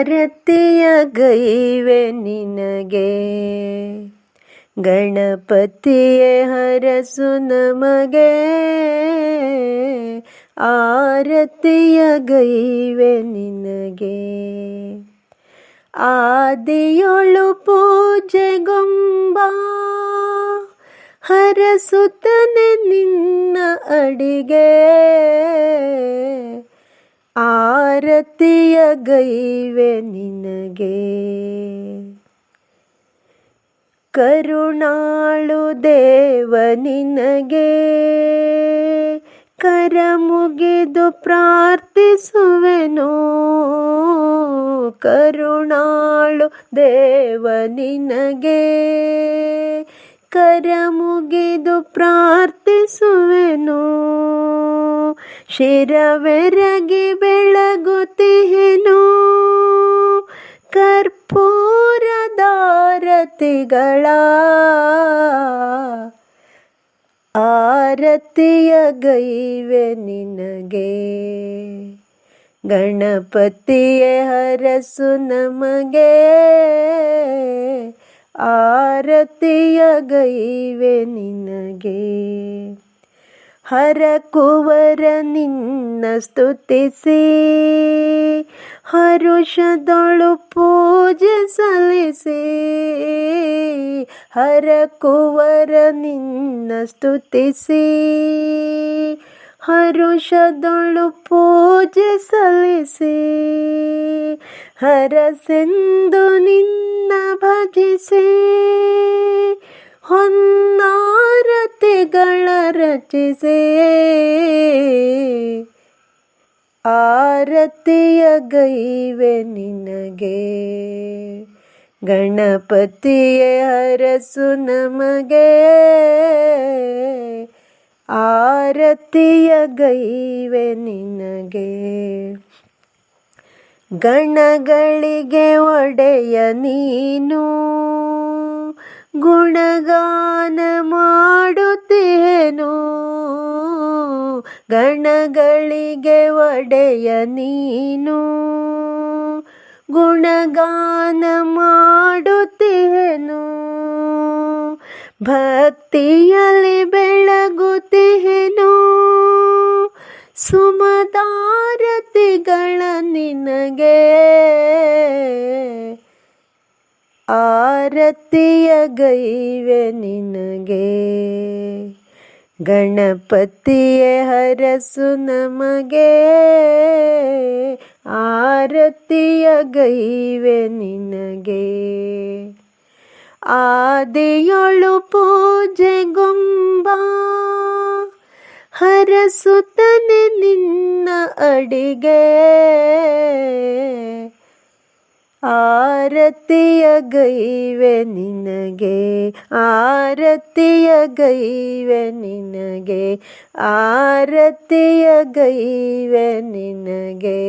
ಆರತಿಯ ಗೈವೆ ನಿನಗೆ. ಗಣಪತಿಯೇ ಹರಸು ನಮಗೆ. ಆರತಿಯ ಗೈವೆ ನಿನಗೆ. ಆದಿಯೊಳು ಪೂಜೆಗೊಂಬ. ಹರಸುತ್ತನೆ ನಿನ್ನ ಅಡಿಗೆ. ಆರತಿಯ ಗೈವೆ ನಿನಗೆ. ಕರುಣಾಳು ದೇವ ನಿನಗೆ. ಕರ ಮುಗಿದು ಪ್ರಾರ್ಥಿಸುವೆನು. ಕರುಣಾಳು ದೇವ ನಿನಗೆ. ಕರ ಮುಗಿದು ಪ್ರಾರ್ಥಿಸುವೆನು. ಶಿರವೆರಗಿ ಬೆಳಗುತ್ತಿಹೆನು. ಕರ್ಪೂರದಾರತಿಗಳ ಆರತಿಯ ಗೈವೆ ನಿನಗೆ. ಗಣಪತಿಯ ಹರಸು ನಮಗೆ. ಆರತಿಯ ಗೈವೆ ನಿನಗೆ. ಹರಕುವರ ನಿನ್ನ ಸ್ತುತಿಸಿ. ಹರುಷದೊಳು ಪೂಜೆ ಸಲ್ಲಿಸಿ. ಹರಕುವರ ನಿನ್ನ ಸ್ತುತಿಸಿ. ಹರುಷದೊಳು ಪೂಜೆ ಸಲ್ಲಿಸಿ. ಹರಸೆಂದು ನಿನ್ನ ಭಜಿಸಿ. ಹೊನ್ನಾರತಿಗಳ ರಚಿಸಿ. ಆರತಿಯ ಗೈವೆ ನಿನಗೆ. ಗಣಪತಿಯ ಹರಸು ನಮಗೆ. ಆರತಿಯ ಗೈವೆ ನಿನಗೆ. ಗಣಗಳಿಗೆ ಒಡೆಯ ನೀನು. ಗುಣಗಾನ ಮಾಡುತ್ತೇನು ಗಣಗಳಿಗೆ ಒಡೆಯ ನೀನು. ಗುಣಗಾನ ಮಾಡುತ್ತೇನು. ಭಕ್ತಿಯಲ್ಲಿ ಬೆಳಗುತ್ತೇನು. ಸುಮದಾರತಿಗಳ ನಿನಗೆ ಆರತಿಯ ಗೈವೆ ನಿನಗೆ. ಗಣಪತಿಯ ಹರಸು ನಮಗೆ ಆರತಿಯ ಗೈವೆ ನಿನಗೆ. ಆದಿಯೊಳು ಪೂಜೆಗೊಂಬ ಹರಸುತ್ತನೆ ನಿನ್ನ ಅಡಿಗೆ. ಆರತಿಯ ಗೈವೆ ನಿನಗೆ ಆರತಿಯ ಗೈವೆ ನಿನಗೆ ಆರತಿಯ ಗೈವೆ ನಿನಗೆ.